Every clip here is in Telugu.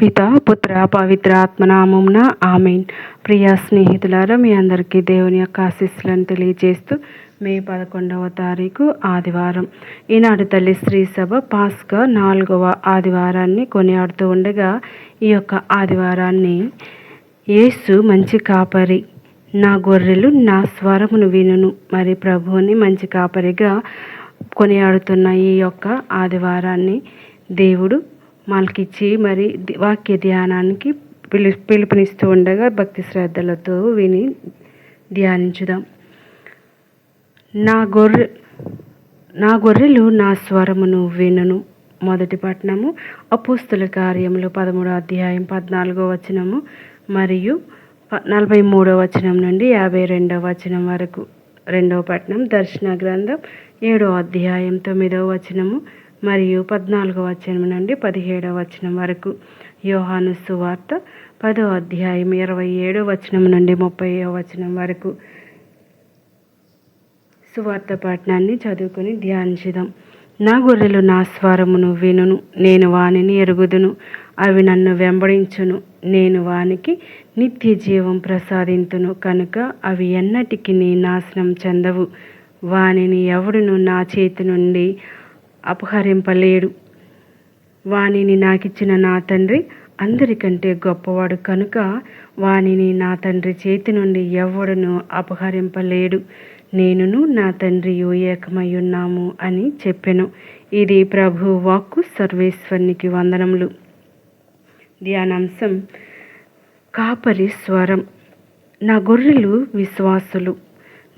పిత పుత్ర పవిత్ర ఆత్మనామంన ఆమెన్. ప్రియ స్నేహితులారా మీ అందరికీ దేవుని యొక్క ఆశీస్సులను తెలియజేస్తూ మే పదకొండవ తారీఖు ఆదివారం. ఈనాడు తల్లి శ్రీ సభ పాస్క నాలుగవ ఆదివారాన్ని కొనియాడుతూ ఉండగా ఈ యొక్క ఆదివారాన్ని యేసు మంచి కాపరి నా గొర్రెలు నా స్వరమును వినును. మరి ప్రభువుని మంచి కాపరిగా కొనియాడుతున్న ఈ యొక్క ఆదివారాన్ని దేవుడు మనకిచ్చి మరి వాక్య ధ్యానానికి పిలు పిలుపునిస్తూ ఉండగా భక్తి శ్రద్ధలతో విని ధ్యానించుదాం. నా గొర్రె నా గొర్రెలు నా స్వరమును వినును. మొదటి పట్టణము అపుస్తుల కార్యములు పదమూడో అధ్యాయం పద్నాలుగో వచనము మరియు నలభై మూడో వచనం నుండి యాభై రెండవ వచనం వరకు. రెండవ పట్టణం దర్శన గ్రంథం ఏడో అధ్యాయం తొమ్మిదవ వచనము మరియు పద్నాలుగవ వచనం నుండి పదిహేడవ వచనం వరకు. యోహాను సువార్త పదో అధ్యాయం ఇరవై ఏడో వచనం నుండి ముప్పై వచనం వరకు. సువార్త పట్టణాన్ని చదువుకొని ధ్యానించుదాం. నా గొర్రెలు నా స్వరమును వినును నేను వానిని ఎరుగుదును అవి నన్ను వెంబడించును నేను వానికి నిత్య జీవం ప్రసాదింతును కనుక అవి ఎన్నటికి నీ నాశనం చెందవు. వానిని ఎవడును నా చేతి నుండి అపహరింపలేడు. వానిని నాకిచ్చిన నా తండ్రి అందరికంటే గొప్పవాడు కనుక వానిని నా తండ్రి చేతి నుండి ఎవడును అపహరింపలేడు. నేనును నా తండ్రియు ఏకమై ఉన్నాము అని చెప్పెను. ఇది ప్రభు వాక్కు సర్వేశ్వరునికి వందనములు. ధ్యానాంశం. కాపరి స్వరం. నా గొర్రెలు విశ్వాసులు.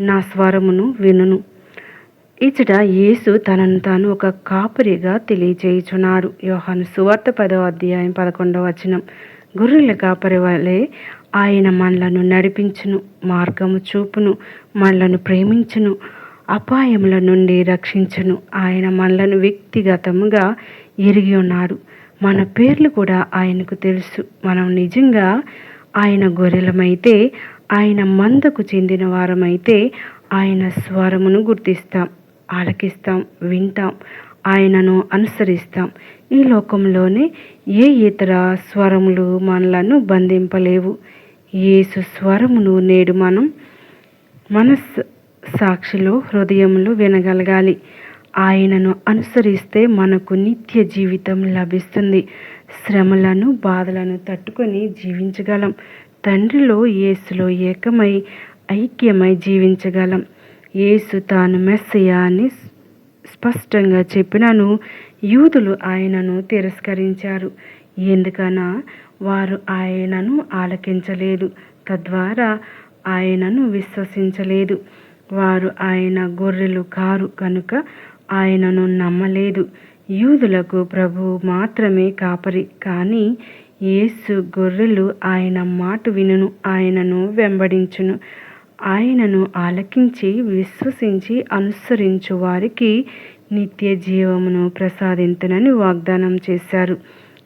నా స్వరమును వినును. ఇచ్చట యేసు తనను తాను ఒక కాపరిగా తెలియజేయుచున్నాడు. యోహాను సువార్త పదవ అధ్యాయం పదకొండవ వచనం. గొర్రెల కాపరి వలె ఆయన మనలను నడిపించును మార్గము చూపును మనలను ప్రేమించును అపాయముల నుండి రక్షించును. ఆయన మనలను వ్యక్తిగతముగా ఎరిగి ఉన్నాడు. మన పేర్లు కూడా ఆయనకు తెలుసు. మనం నిజంగా ఆయన గొర్రెలమైతే ఆయన మందకు చెందిన వారమైతే ఆయన స్వరమును గుర్తిస్తాం. ఆలకిస్తాం వింటాం ఆయనను అనుసరిస్తాం. ఈ లోకంలోనే ఏ ఇతర స్వరములు మనలను బంధింపలేవు. ఏసు స్వరమును నేడు మనం మనస్ సాక్షిలో హృదయంలో వినగలగాలి. ఆయనను అనుసరిస్తే మనకు నిత్య జీవితం లభిస్తుంది. శ్రమలను బాధలను తట్టుకొని జీవించగలం. తండ్రిలో యేసులో ఏకమై ఐక్యమై జీవించగలం. యేసు తాను మెస్సయ్య అని స్పష్టంగా చెప్పినను యూదులు ఆయనను తిరస్కరించారు. ఎందుకనా? వారు ఆయనను ఆలకించలేదు. తద్వారా ఆయనను విశ్వసించలేదు. వారు ఆయన గొర్రెలు కారు కనుక ఆయనను నమ్మలేదు. యూదులకు ప్రభు మాత్రమే కాపరి. కానీ యేసు గొర్రెలు ఆయన మాట వినును ఆయనను వెంబడించును. ఆయనను ఆలకించి విశ్వసించి అనుసరించు వారికి నిత్య జీవమును ప్రసాదించనని వాగ్దానం చేశారు.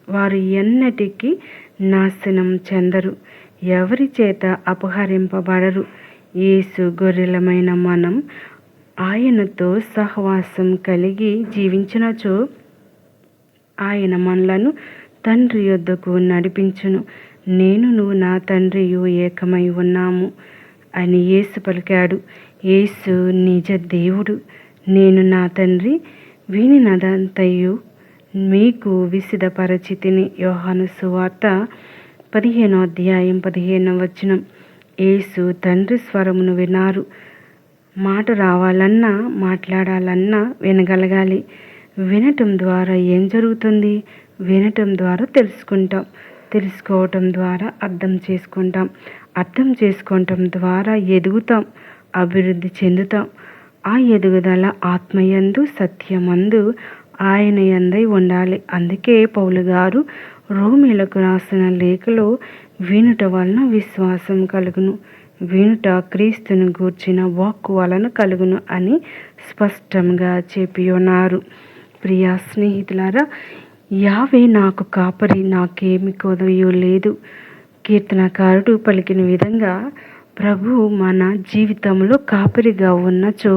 వారు ఎన్నటికీ నాశనం చెందరు. ఎవరి చేత అపహరింపబడరు. యేసు గొర్రెలమైన మనం ఆయనతో సహవాసం కలిగి జీవించినచో ఆయన మనలను తండ్రి యొద్దకు నడిపించును. నేనును నా తండ్రియు ఏకమై ఉన్నాము. అని యేసు పలికాడు. యేసు నిజ దేవుడు నేను నా తండ్రి వినినదంతయు మీకు విసిదపరచితిని. యోహాను సువార్త పదిహేనో అధ్యాయం పదిహేనో వచనం. యేసు తండ్రి స్వరమును వినారు మాట రావాలన్నా మాట్లాడాలన్నా వినగలగాలి. వినటం ద్వారా ఏం జరుగుతుంది? వినటం ద్వారా తెలుసుకుంటాం. తెలుసుకోవటం ద్వారా అర్థం చేసుకుంటాం. అర్థం చేసుకోవటం ద్వారా ఎదుగుతాం అభివృద్ధి చెందుతాం. ఆ ఎదుగుదల ఆత్మయందు సత్యమందు ఆయన ఎందై ఉండాలి. అందుకే పౌలు గారు రోమిలకు రాసిన లేఖలో వినుట వలన విశ్వాసం కలుగును. వినుట క్రీస్తును గూర్చిన వాక్కు వలన కలుగును అని స్పష్టంగా చెప్పి ఉన్నారు. ప్రియా స్నేహితులారా యావే నాకు కాపరి నాకేమి కొదయో లేదు. కీర్తనకారుడు పలికిన విధంగా ప్రభు మన జీవితంలో కాపరిగా ఉన్నచో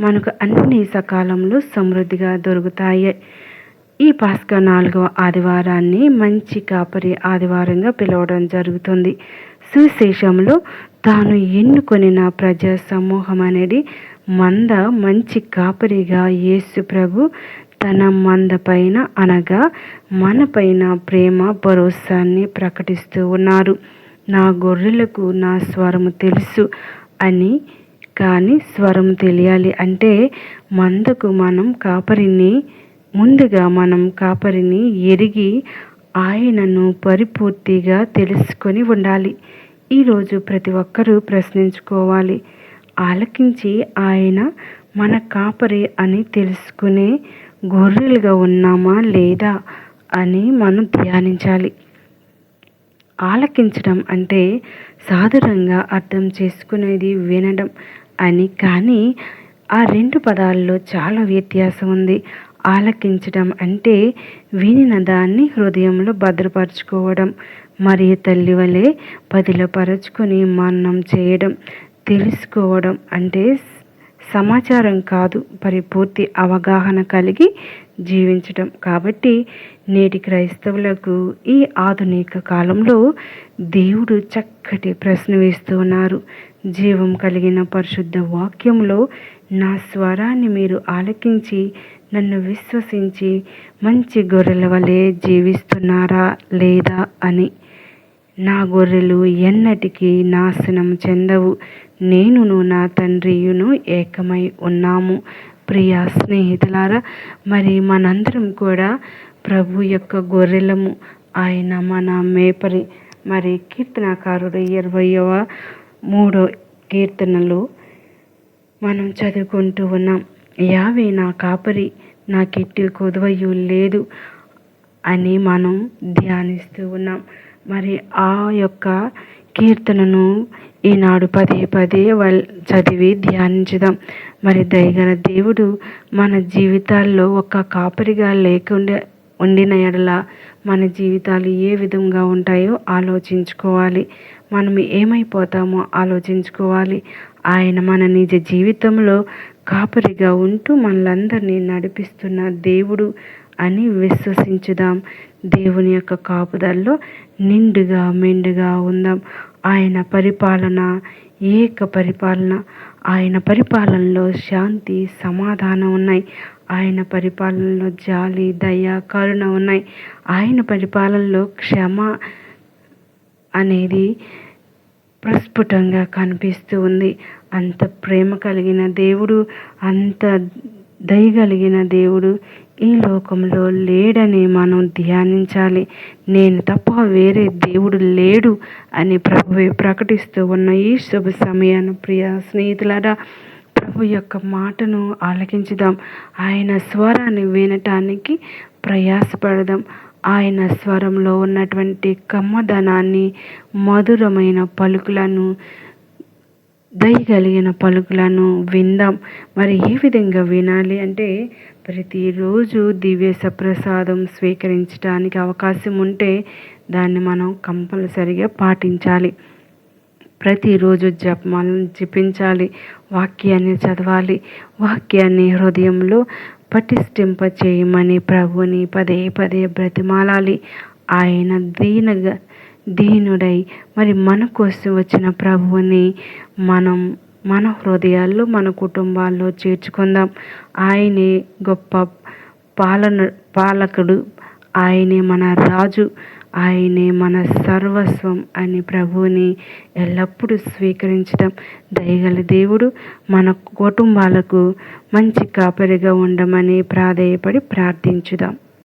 మనకు అన్ని సకాలంలో సమృద్ధిగా దొరుకుతాయి. ఈ పాస్కా నాలుగవ ఆదివారాన్ని మంచి కాపరి ఆదివారంగా పిలవడం జరుగుతుంది. సుశేషంలో తాను ఎన్నుకొనిన ప్రజా సమూహం అనేది మంద మంచి కాపరిగా యేసు ప్రభు తన మందపైన అనగా మనపైన ప్రేమ భరోసాన్ని ప్రకటిస్తూ ఉన్నారు. నా గొర్రెలకు నా స్వరము తెలుసు అని కానీ స్వరం తెలియాలి అంటే మందకు మనం కాపరిని ముందుగా మనం కాపరిని ఎరిగి ఆయనను పరిపూర్తిగా తెలుసుకొని ఉండాలి. ఈరోజు ప్రతి ఒక్కరూ ప్రశ్నించుకోవాలి. ఆలకించి ఆయన మన కాపరి అని తెలుసుకునే గొర్రెలుగా ఉన్నామా లేదా అని మనం ధ్యానించాలి. ఆలకించడం అంటే సాధారణంగా అర్థం చేసుకునేది వినడం అని కానీ ఆ రెండు పదాల్లో చాలా వ్యత్యాసం ఉంది. ఆలకించడం అంటే వినిన దాన్ని హృదయంలో భద్రపరచుకోవడం మరియు తల్లి వలె పదిలపరచుకొని మన్నం చేయడం తెలుసుకోవడం అంటే సమాచారం కాదు. పరిపూర్తి అవగాహన కలిగి జీవించటం. కాబట్టి నేటి క్రైస్తవులకు ఈ ఆధునిక కాలంలో దేవుడు చక్కటి ప్రశ్న వేస్తున్నారు జీవం కలిగిన పరిశుద్ధ వాక్యంలో నా స్వరాన్ని మీరు ఆలకించి నన్ను విశ్వసించి మంచి గొర్రెల వలె జీవిస్తున్నారా లేదా అని. నా గొర్రెలు ఎన్నటికీ నాశనం చెందవు. నేనును నా తండ్రియును ఏకమై ఉన్నాము. ప్రియ స్నేహితులారా మరి మనందరం కూడా ప్రభు యొక్క గొర్రెలము ఆయన మన మేపరి మరి కీర్తనకారుడు ఇరవయవ మూడో కీర్తనలు మనం చదువుకుంటూ ఉన్నాం యావే నా కాపరి నాకెట్టి కొదవయు లేదు అని మనం ధ్యానిస్తూ ఉన్నాం. మరి ఆ యొక్క కీర్తనను ఈనాడు పదే పదే వల్ చదివి ధ్యానించుదాం. మరి దయగల దేవుడు మన జీవితాల్లో ఒక కాపరిగా లేకుండా ఉండిన ఎడల మన జీవితాలు ఏ విధంగా ఉంటాయో ఆలోచించుకోవాలి. మనం ఏమైపోతామో ఆలోచించుకోవాలి. ఆయన మన నిజ జీవితంలో కాపరిగా ఉంటూ మనలందరినీ నడిపిస్తున్న దేవుడు అని విశ్వసించుదాం. దేవుని యొక్క కాపుదల్లో నిండుగా మెండుగా ఉందాం. ఆయన పరిపాలన ఏక పరిపాలన. ఆయన పరిపాలనలో శాంతి సమాధానం ఉన్నాయి. ఆయన పరిపాలనలో జాలి దయ కరుణ ఉన్నాయి. ఆయన పరిపాలనలో క్షమ అనేది ప్రస్ఫుటంగా కనిపిస్తూ ఉంది. అంత ప్రేమ కలిగిన దేవుడు అంత దయగలిగిన దేవుడు ఈ లోకంలో లేడని మనం ధ్యానించాలి. నేను తప్ప వేరే దేవుడు లేడు అని ప్రభువే ప్రకటిస్తూ ఉన్న ఈ శుభ సమయాన్ని ప్రియ స్నేహితులారా ప్రభు యొక్క మాటను ఆలకించుదాం. ఆయన స్వరాన్ని వినటానికి ప్రయాసపడదాం. ఆయన స్వరంలో ఉన్నటువంటి కమ్మదనాన్ని మధురమైన పలుకులను దయగలిగిన పలుకులను విందాం. మరి ఏ విధంగా వినాలి అంటే ప్రతిరోజు దివ్య సప్రసాదం స్వీకరించడానికి అవకాశం ఉంటే దాన్ని మనం కంపల్సరిగా పాటించాలి. ప్రతిరోజు జపమాలను జపించాలి. వాక్యాన్ని చదవాలి. వాక్యాన్ని హృదయంలో పటిష్టింప చేయమని ప్రభువుని పదే పదే బ్రతిమాలాలి. ఆయన దీనగా దీనుడై మరి మన కోసం వచ్చిన ప్రభువుని మనం మన హృదయాల్లో మన కుటుంబాల్లో చేర్చుకుందాం. ఆయనే గొప్ప పాలన పాలకుడు. ఆయనే మన రాజు. ఆయనే మన సర్వస్వం అని ప్రభువుని ఎల్లప్పుడూ స్వీకరించడం. దయగల దేవుడు మన కుటుంబాలకు మంచి కాపరిగా ఉండమని ప్రాధేయపడి ప్రార్థించుదాం.